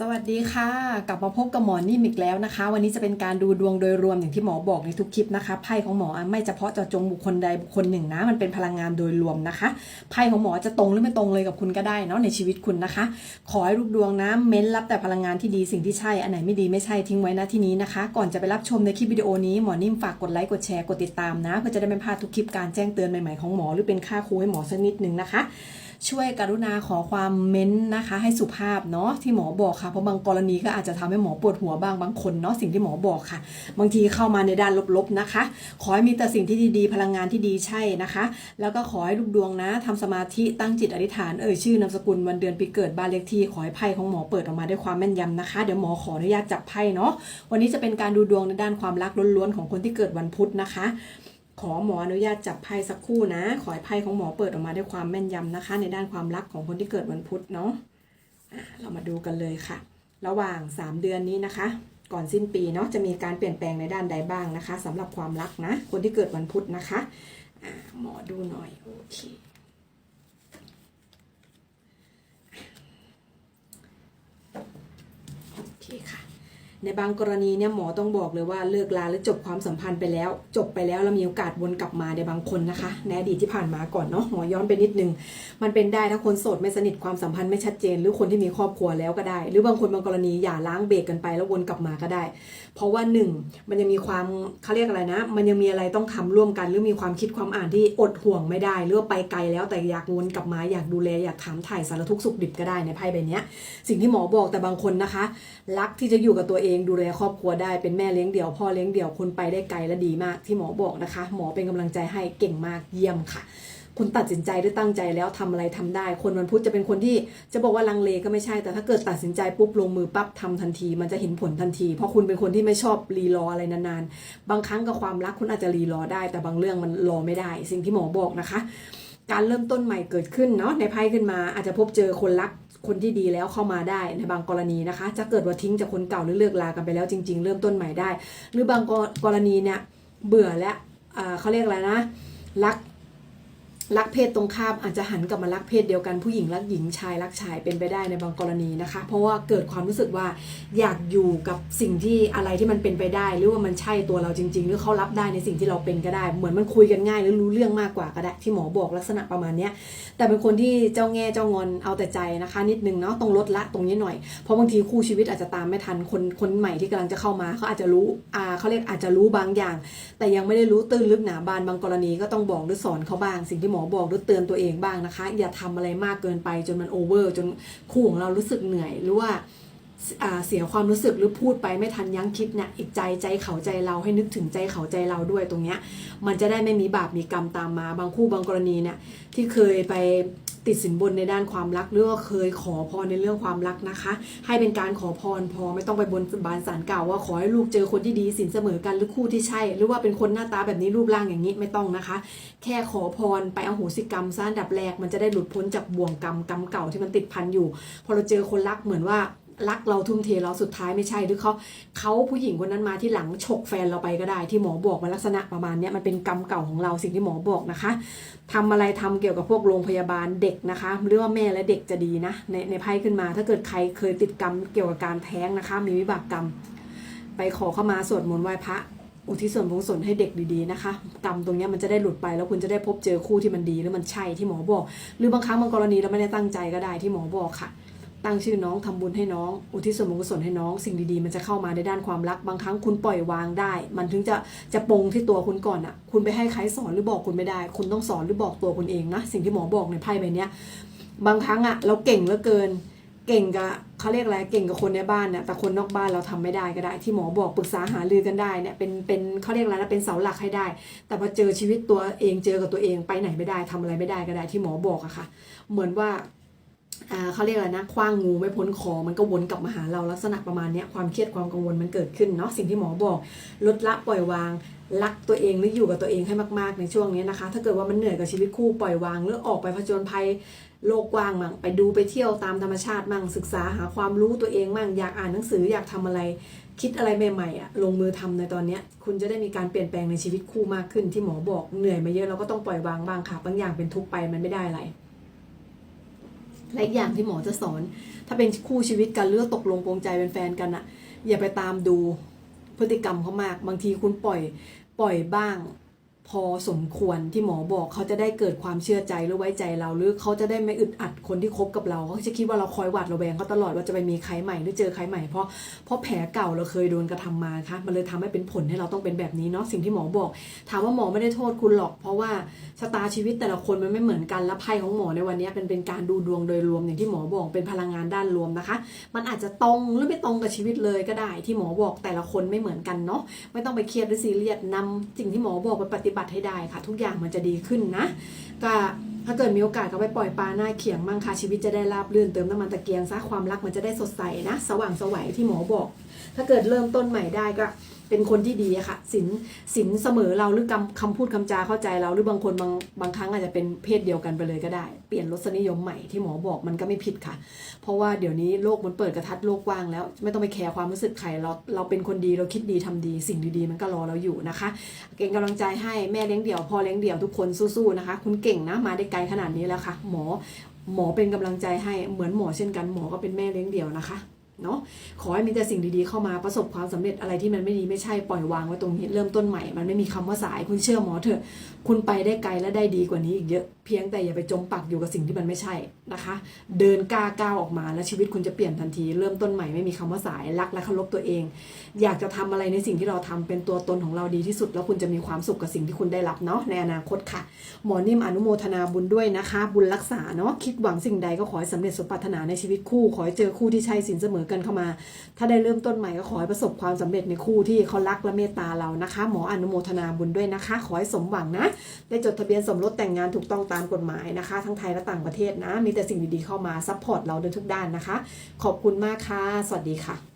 สวัสดีค่ะ กลับมาพบกับหมอนิ่มอีกแล้วนะคะ วันนี้จะเป็นการดูดวงโดยรวมอย่างที่หมอบอกในทุกคลิปนะคะไพ่ของหมอไม่เฉพาะเจาะจงบุคคลใดบุคคลหนึ่งนะมันเป็นพลังงานโดยรวมนะคะไพ่ของหมอจะตรงหรือไม่ตรงเลยกับคุณก็ได้เนาะในชีวิตคุณนะคะ ขอให้ลูกดวงนะเม้นรับแต่พลังงานที่ดีสิ่งที่ใช่อันไหนไม่ดีไม่ใช่ทิ้งไว้นะที่นี้นะคะ ก่อนจะไปรับชมในคลิปวิดีโอนี้หมอนิ่มฝากกดไลค์กดแชร์กดติดตามนะเพื่อจะได้ไม่พลาดทุกคลิปการแจ้งเตือนใหม่ๆของหมอหรือเป็นค่าครูให้หมอสักนิดนึงนะคะ ช่วยกรุณาขอความเม้นนะคะ ให้สุภาพเนาะที่หมอบอกค่ะเพราะบางกรณีก็อาจจะทำให้หมอปวดหัวบ้างบางคนเนาะสิ่งที่หมอบอกค่ะ บางทีเข้ามาในด้านลบๆนะคะ ขอให้มีแต่สิ่งที่ดีๆ พลังงานที่ดีใช่นะคะ แล้วก็ขอให้ลูกดวงนะทำสมาธิตั้งจิตอธิษฐานเอ่ยชื่อนามสกุลวันเดือนปีเกิดบ้านเลขที่ขอให้ไพ่ของหมอเปิดออกมาด้วยความแม่นยำนะคะ เดี๋ยวหมอขออนุญาตจับไพ่เนาะวันนี้จะเป็นการดูดวงในด้านความรักล้วนๆของคนที่เกิดวันพุธนะคะ ขอหมออนุญาตจับไพ่สักคู่นะ ขอให้ไพ่ของหมอเปิดออกมาด้วยความแม่นยำนะคะ ในด้านความรักของคนที่เกิดวันพุธเนาะเรามาดูกันเลยค่ะ ระหว่าง 3 เดือนนี้นะคะ ก่อนสิ้นปีเนาะจะมีการเปลี่ยนแปลงในด้านใดบ้างนะคะสำหรับความรักนะ คนที่เกิดวันพุธนะคะอะหมอดูหน่อยโอเคโอเคค่ะ ในบางกรณีเนี่ยหมอต้องบอกเลยว่าเลิกลาหรือจบความสัมพันธ์ไปแล้ว จบไปแล้วแล้วมีโอกาสวนกลับมาในบางคนนะคะในอดีตที่ผ่านมาก่อนเนาะหมอย้อนไปนิดนึง มันเป็นได้ถ้าคนโสดไม่สนิทความสัมพันธ์ไม่ชัดเจน หรือคนที่มีครอบครัวแล้วก็ได้ หรือบางคนบางกรณีอย่าล้างเบรกกันไปแล้ววนกลับมาก็ได้ เพราะว่าหนึ่งมันยังมีความเขาเรียกอะไรนะ มันยังมีอะไรต้องทำร่วมกัน หรือมีความคิดความอ่านที่อดห่วงไม่ได้ หรือว่าไปไกลแล้วแต่อยากวนกลับมาอยากดูแลอยากถามถ่ายสารทุกสุขดิบก็ได้ในไพ่ใบนี้สิ่งที่หมอบอกแต่บางคนนะคะ รักที่จะอยู่กับตัวเองดูแลครอบครัวได้เป็นแม่เลี้ยงเดี่ยวพ่อเลี้ยงเดี่ยวคุณไปได้ไกลและดีมาก ที่หมอบอกนะคะ หมอเป็นกำลังใจให้เก่งมากเยี่ยมค่ะ คุณตัดสินใจหรือตั้งใจแล้วทำอะไรทำได้ คนวันพุธจะเป็นคนที่จะบอกว่าลังเลก็ไม่ใช่ แต่ถ้าเกิดตัดสินใจปุ๊บลงมือปั๊บทำทันที มันจะเห็นผลทันที เพราะคุณเป็นคนที่ไม่ชอบรีรออะไรนานๆ บางครั้งกับความรักคุณอาจจะรีรอได้ แต่บางเรื่องมันรอไม่ได้ สิ่งที่หมอบอกนะคะ การเริ่มต้นใหม่เกิดขึ้นเนาะในไพ่ขึ้นมา อาจจะพบเจอคนรักคนที่ดีแล้วเข้ามาได้ในบางกรณีนะคะ จะเกิดว่าทิ้งจากคนเก่าหรือเลิกลากันไปแล้วจริง ๆ เริ่มต้นใหม่ได้ หรือบางกรณีเนี่ยเบื่อและอ่าเขาเรียกอะไรนะรัก รักเพศตรงข้ามอาจจะหันกลับมารักเพศเดียวกันผู้หญิงรักหญิงชายรักชายเป็นไปได้ในบางกรณีนะคะ เพราะว่าเกิดความรู้สึกว่าอยากอยู่กับสิ่งที่อะไรที่มันเป็นไปได้ หรือว่ามันใช่ตัวเราจริง ๆ หรือเขารับได้ในสิ่งที่เราเป็นก็ได้ เหมือนมันคุยกันง่าย หรือรู้เรื่องมากกว่าก็ได้ที่หมอบอกลักษณะประมาณนี้แต่เป็นคนที่เจ้าแง่เจ้างอนเอาแต่ใจนะคะ นิดนึงเนาะต้องลดละตรงนี้หน่อยเพราะบางทีคู่ชีวิตอาจจะตามไม่ทันคนคนใหม่ที่กำลังจะเข้ามาเขาอาจจะรู้อ่าเขาเรียกอาจจะรู้บางอย่าง แต่ยังไม่ได้รู้ตื้นลึกหนาบานบางกรณีก็ต้องบอกหรือสอนเขาบ้างสิ่งที่หมอบอกหรือเตือนตัวเองบ้างนะคะ อย่าทำอะไรมากเกินไปจนมันโอเวอร์จนคู่ของเรารู้สึกเหนื่อยหรือว่า เสียความรู้สึกหรือพูดไปไม่ทันยั้งคิดเนี่ยอีกใจใจเขาใจเราให้นึกถึงใจเขาใจเราด้วยตรงเนี้ยมันจะได้ไม่มีบาปมีกรรมตามมาบางคู่บางกรณีเนี่ยที่เคยไปติดสินบนในด้านความรักหรือว่าเคยขอพรในเรื่องความรักนะคะ ให้เป็นการขอพรพอไม่ต้องไปบนบานสารกล่าวว่าขอให้ลูกเจอคนที่ดีสินเสมอกันหรือคู่ที่ใช่ หรือว่าเป็นคนหน้าตาแบบนี้รูปร่างอย่างนี้ไม่ต้องนะคะ แค่ขอพรไปเอาโหสิกรรมซะอันดับแรกมันจะได้หลุดพ้นจากบ่วงกรรมกรรมเก่าที่มันติดพันอยู่ พอเราเจอคนรักเหมือนว่า รักเราทุ่มเทเราสุดท้ายไม่ใช่หรือเขาเขาผู้หญิงคนนั้นมาที่หลังฉกแฟนเราไปก็ได้ ที่หมอบอกมาลักษณะประมาณนี้มันเป็นกรรมเก่าของเราสิ่งที่หมอบอกนะคะทำอะไรทำเกี่ยวกับพวกโรงพยาบาลเด็กนะคะหรือว่าแม่และเด็กจะดีนะในในไพ่ขึ้นมา ถ้าเกิดใครเคยติดกรรมเกี่ยวกับการแท้งนะคะ มีวิบากกรรม ไปขอเข้ามาสวดมนต์ไหว้พระอุทิศส่วนบุญกุศลให้เด็กดีๆนะคะกรรมตรงนี้มันจะได้หลุดไปแล้วคุณจะได้พบเจอคู่ที่มันดีแล้วมันใช่ที่หมอบอก หรือบางครั้งบางกรณีเราไม่ได้ตั้งใจก็ได้ที่หมอบอกค่ะ ตั้งชื่อน้องทำบุญให้น้อง อุทิศส่วนบุญกุศลให้น้อง สิ่งดีๆ มันจะเข้ามาในด้านความรัก บางครั้งคุณปล่อยวางได้ มันถึงจะจะปงที่ตัวคุณก่อนอะ คุณไปให้ใครสอนหรือบอกคุณไม่ได้ คุณต้องสอนหรือบอกตัวคุณเองนะ สิ่งที่หมอบอกในไพ่ใบนี้ย บางครั้งอะ เราเก่งเหลือเกิน เก่งกับเขาเรียกอะไร เก่งกับคนในบ้านเนี่ยแต่คนนอกบ้านเราทำไม่ได้ก็ได้ ที่หมอบอกปรึกษาหารือกันได้เนี่ย เป็น เป็นเขาเรียกอะไรนะเป็นเสาหลักให้ได้ แต่พอเจอชีวิตตัวเอง เจอกับตัวเอง ไปไหนไม่ได้ทำอะไรไม่ได้ก็ได้ ที่หมอบอกอะค่ะ เหมือนว่า เขาเรียกอะไรนะคว้างงูไม่พ้นคอมันก็วนกลับมาหาเราลักษณะประมาณนี้ความเครียดความกังวลมันเกิดขึ้นเนาะสิ่งที่หมอบอกลดละปล่อยวางรักตัวเองหรืออยู่กับตัวเองให้มากๆในช่วงนี้นะคะ ถ้าเกิดว่ามันเหนื่อยกับชีวิตคู่ปล่อยวางหรือออกไปผจญภัยโลกกว้างมั่งไปดูไปเที่ยวตามธรรมชาติมั่งศึกษาหาความรู้ตัวเองมั่งอยากอ่านหนังสืออยากทำอะไร คิดอะไรใหม่ๆอะลงมือทำในตอนนี้คุณจะได้มีการเปลี่ยนแปลงในชีวิตคู่มากขึ้นที่หมอบอกเหนื่อยมาเยอะเราก็ต้องปล่อยวางบ้างค่ะบางอย่างเป็นทุกข์ไปมันไม่ได้อะไร และอย่างที่หมอจะสอน ถ้าเป็นคู่ชีวิตกันหรือกตกลงปรงใจเป็นแฟนกันอะอย่าไปตามดูพฤติกรรมเขามาก บางทีคุณปล่อยปล่อยบ้าง พอสมควรที่หมอบอกเขาจะได้เกิดความเชื่อใจหรือไว้ใจเรา หรือเขาจะได้ไม่อึดอัดคนที่คบกับเราเขาจะคิดว่าเราคอยหวาดระแวงเขาตลอดว่าจะไปมีใครใหม่หรือเจอใครใหม่เพราะเพราะแผลเก่าเราเคยโดนกระทำมาค่ะมันเลยทำให้เป็นผลให้เราต้องเป็นแบบนี้เนาะสิ่งที่หมอบอก ถามว่าหมอไม่ได้โทษคุณหรอก เพราะว่าชะตาชีวิตแต่ละคนมันไม่เหมือนกันและไพ่ของหมอในวันนี้เป็นเป็นการดูดวงโดยรวมอย่างที่หมอบอกเป็นพลังงานด้านรวมนะคะ มันอาจจะตรงหรือไม่ตรงกับชีวิตเลยก็ได้ ที่หมอบอกแต่ละคนไม่เหมือนกันเนาะไม่ต้องไปเครียดหรือซีเรียสนำสิ่งที่หมอบอกไปปฏิบัติให้ได้ค่ะ ทุกอย่างมันจะดีขึ้นนะก็ถ้าเกิดมีโอกาสก็ไปปล่อยปลาหน้าเขียงมั่งค่ะชีวิตจะได้ราบรื่นเติมน้ำมันตะเกียงซะความรักมันจะได้สดใสนะ สว่างสวัยที่หมอบอก ถ้าเกิดเริ่มต้นใหม่ได้ก็เป็นคนที่ดีอะค่ะสินสินเสมอเราหรือคำคำพูดคำจาเข้าใจเราหรือบางคนบางบางครั้งอาจจะเป็นเพศเดียวกันไปเลยก็ได้ เปลี่ยนรสนิยมใหม่ที่หมอบอกมันก็ไม่ผิดค่ะ เพราะว่าเดี๋ยวนี้โลกมันเปิดกระทัดโลกกว้างแล้ว ไม่ต้องไปแคร์ความรู้สึกใครเราเราเป็นคนดีเราคิดดีทำดี สิ่งดีๆมันก็รอเราอยู่นะคะ เก่งกำลังใจให้แม่เลี้ยงเดี่ยวพ่อเลี้ยงเดี่ยวทุกคนสู้ๆนะคะ คุณเก่งนะมาได้ไกลขนาดนี้แล้วค่ะ หมอหมอเป็นกำลังใจให้เหมือนหมอเช่นกันหมอก็เป็นแม่เลี้ยงเดี่ยวนะคะ เนาะขอให้มีแต่สิ่งดีๆเข้ามาประสบความสำเร็จอะไรที่มันไม่ดีไม่ใช่ปล่อยวางไว้ตรงนี้เริ่มต้นใหม่ มันไม่มีคำว่าสายคุณเชื่อหมอเถอะ คุณไปได้ไกลและได้ดีกว่านี้อีกเยอะเพียงแต่อย่าไปจมปักอยู่กับสิ่งที่มันไม่ใช่นะคะ เดินกล้าก้าวออกมาแล้วชีวิตคุณจะเปลี่ยนทันที เริ่มต้นใหม่ไม่มีคำว่าสายรักและเคารพตัวเอง อยากจะทำอะไรในสิ่งที่เราทำเป็นตัวตนของเราดีที่สุด แล้วคุณจะมีความสุขกับสิ่งที่คุณได้รับเนาะในอนาคตค่ะ หมอนิ่มอนุโมทนาบุญด้วยนะคะ บุญรักษาเนาะคิดหวังสิ่งใดก็ขอให้สำเร็จสมปรารถนาในชีวิตคู่ขอให้เจอคู่ที่ใช่สินเสมอกันเข้ามา ถ้าได้เริ่มต้นใหม่ก็ขอให้ประสบความสำเร็จในคู่ที่เขารักและเมตตาเรานะคะ หมออนุโมทนาบุญด้วยนะคะ ขอให้สมหวังนะ ได้จดทะเบียนสมรสแต่งงานถูกต้องตามกฎหมายนะคะ ทั้งไทยและต่างประเทศนะ มีแต่สิ่งดีๆเข้ามาซัพพอร์ตเราในทุกด้านนะคะ ขอบคุณมากค่ะ สวัสดีค่ะ